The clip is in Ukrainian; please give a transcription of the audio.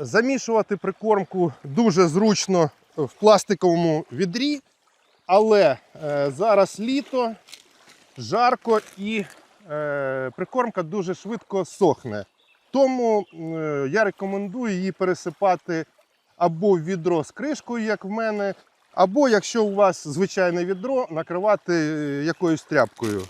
Замішувати прикормку дуже зручно в пластиковому відрі, але е, зараз літо, жарко і е, прикормка дуже швидко сохне. Тому е, я рекомендую її пересипати або в відро з кришкою, як в мене, або якщо у вас звичайне відро, накривати е, якоюсь тряпкою.